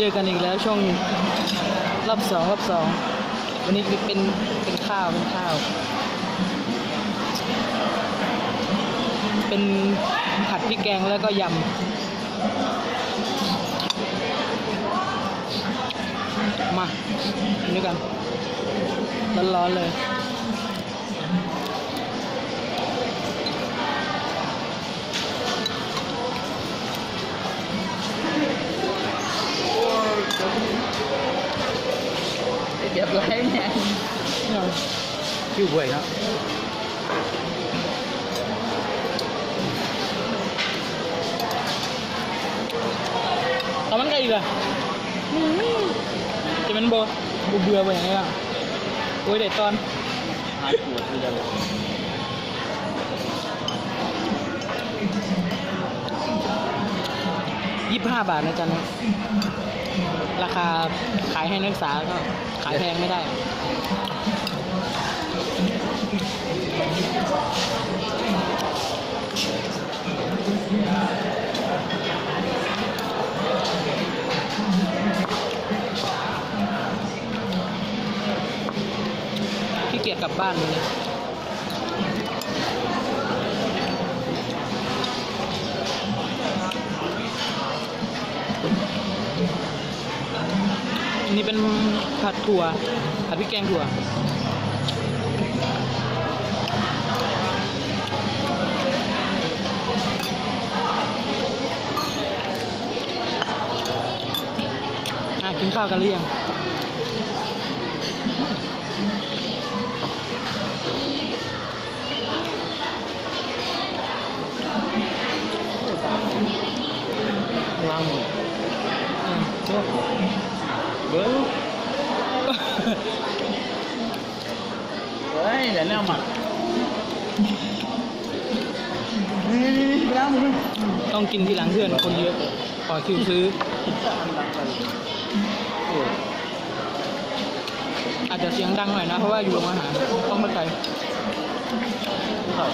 เจอกันอีกแล้วช่วงรอบสองรอบสองวันนี้เป็นเป็นข้าวเป็นข้าว เป็นผัดพริกแกงแล้วก็ยำ มาด้วยกันร้อนๆเลย เรียบร้อยแม่คิวบ่อยครับเอามันไก่อีกอะจะมันโบบูเบื่อไปอย่างไรอะโอ้ยเด็ดตอนหายปวดเลย ห้าบาทนะจ๊ะนะราคาขายให้นักศึกษาก็ขายแพงไม่ได้ ขี้เกียจกลับบ้านเลย อันนี้เป็นผัดถั่ว ผัดพริกแกงถั่วอะกินข้าวกันหรือยังล้างมืออืมโอ้ เบิ้งเฮ้ยเดี๋ยวแนวหมักนี่นี่นี่ไปล้างมือต้องกินที่หลังเพื่อนคนเยอะขอคิวซื้อโอ้ยอาจจะเสียงดังหน่อยนะ เพราะว่าอยู่โรงอาหารต้องเข้าใจเข้า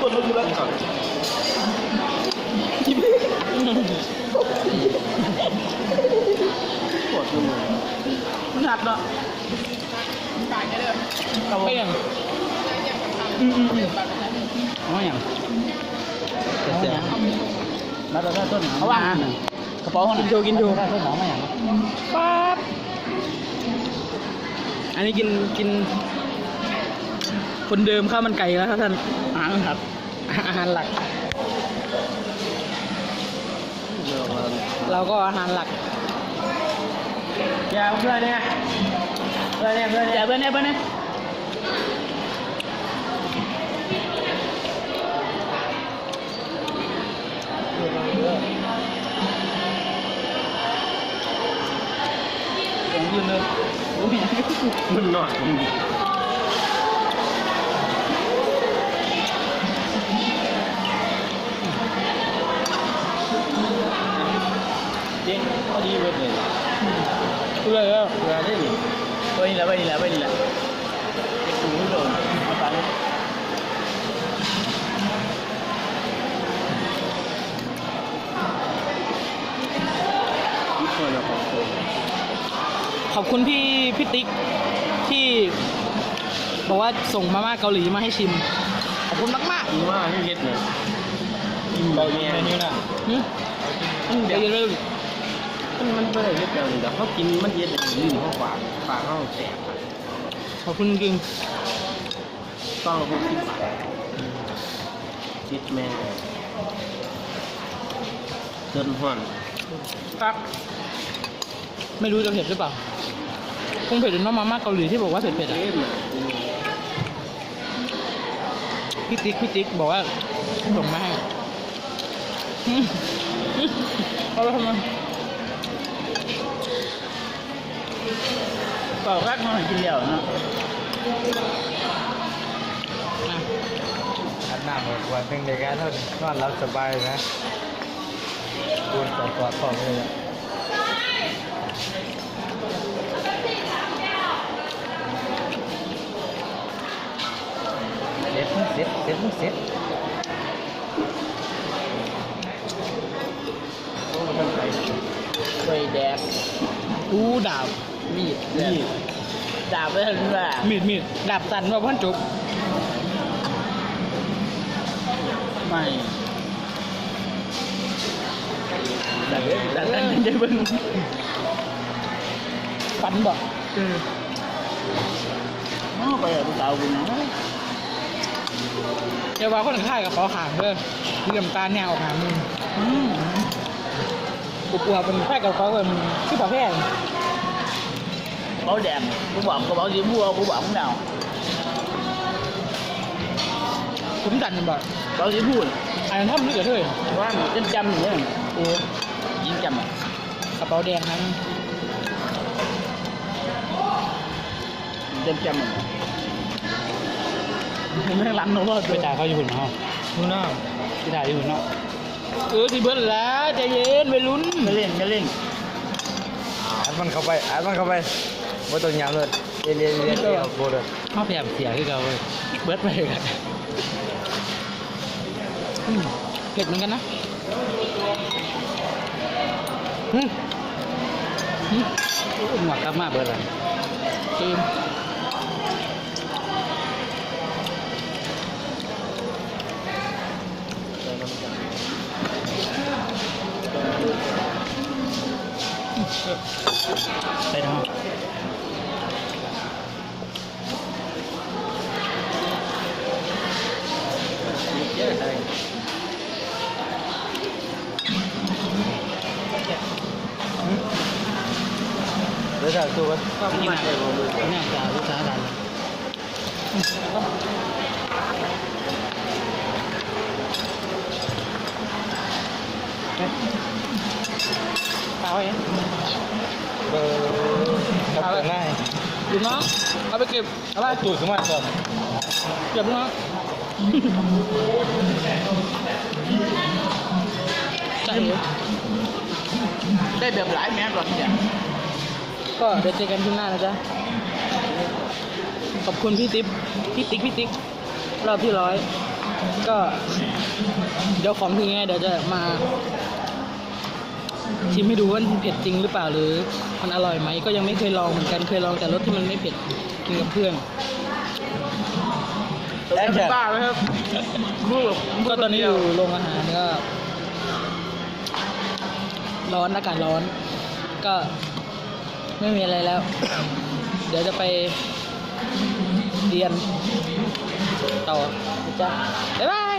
คนรู้อยู่แล้วเข้า ดมือมันหักเนาะเปี้ยงอืมอืมอืมเอาอย่างเสียนัดได้ต้นเขาว่างกระเป๋ากินโชว์กินโชว์ได้ต้นหอมมาอย่างป๊าบอันนี้กินกิน คนเดิมข้าวมันไก่แล้วครับท่านอาหารครับอาหารหลัก เราก็อาหารหลัก อย่าเพื่อนเนี่ยเพื่อนเนี่ยเพื่อน เนี่ยเพื่อนเนี่ยเพื่อนเนี่ยยังยืนเลยโอ้ยมันหน่อยเจ๊งพอดีเบิดเลยเพื่อแล้วเวลาได้ดิไปนี่แหละไปนี่แหละไปนี่แหละเด็กหูโดนเอาไปทุกคนเราขอบคุณขอบคุณพี่พี่ติ๊กที่บอกว่าส่งมาม่าเกาหลีมาให้ชิม ขอบคุณมากมากดีมากที่เฮ็ดเนี่ยกินเบาแย่นี่นะๆหึเดี๋ยวเดี๋ยวเดี๋ยว มันมันไม่ได้เฮ็ดแบบนี้แต่เขากินมันเย็นลื่นเขาฝากฝากเขาแสบขอบคุณจริงต้องเราพูดที่ฝากจิตแม่เดินห่วงครับไม่รู้จะเผ็ดหรือเปล่า คงเผ็ดจนน้องมาม่าเกาหลีที่บอกว่าเผ็ดเผ็ดๆอะเอ๊ะมันพี่ติ๊กพี่ติ๊กบอกว่าส่งมาให้หึหึเอาไปทำไม เปล่ารักมันกินเดียวเนาะอะอันหน้าหมดวันหนึ่งในการนอนนอนรับสบายนะคูณต่อตัวต่อเลยอะเซ็ตเซ็ตเซ็ตเซ็ตโอ้มันไปกล้วยแดกอู้ดาบ มีดมีดดาบไม่นว่ามีดมีดดาบสันว่าพันจุบไม่แต่เดี๋ยวแต่แต่ได้เบิ่งฟันบอกอ้าไปกับผู้สาวคุณนะเดี๋ยวว่าคนข้ายกับขอขางเด้อเรื่องตาเนี่ยออกหามึงอืมกูกลัวเป็นแค่กับขาเป็นชื่อประเภท เบาแดงกูบอกกูบอกสีบัวกูบอกมึงเดาคุ้มจันทร์บอกเบาสีพูดอันนั้นทำนี่กับเธอว่ามันจำจำอย่างเงี้ยโอ้ยิงจำอะกระเป๋าแดงทั้งจำจำอะผมไม่รันนะว่าไปจ่ายเขาอยู่หุ่นเขานู่นน่ะไปจ่ายอยู่หุ่นเนาะเออสิเบิ้ลแล้วใจเย็นไปลุ้นไม่เล่นไม่เล่นอัดมันเข้าไปอัดมันเข้าไป ว่าตัวยามเลยเรียนเรียนเรียนเรียนโบเลยเขาพยายมเสียคือเขาเว้ยเบิร์ดไปกันอืมเผ็ดเหมือนกันนะอืมอืมหมวกกลับมาเบิดเลยจีนไปนะเดี๋ยวจะสู้กันก็พี่มาเลยเนี่ยจะรู้สาเอาไว้เบอร์ครับเป็นง่ายดูน้อง เอาไปเก็บเอาไปตูดขึ้นมาก่อนเก็บน้องใช่ได้แบบหลายแม่ ก่อนเนี่ยก็เดี๋ยวเจอกันที่หน้านะจ๊ะ ขอบคุณพี่ติ๊บพี่ติ๊กพี่ติ๊กรอบที่ร้อย ก็ เดี๋ยวของถึงไงเดี๋ยวจะมา ชิมให้ดูว่ามันเผ็ดจริงหรือเปล่าหรือ มันอร่อยไหมก็ยังไม่เคยลองเหมือนกันเคยลองแต่รสที่มันไม่เผ็ดกินกับเพื่อนแอคชั่นบ้าไหมครับพูดแบบก็ตอนนี้อยู่โรงอาหารก็ ร้อนอากาศร้อน ก็ ไม่มีอะไรแล้ว เดี๋ยวจะไปเรียนต่อจ้ะบ๊ายบาย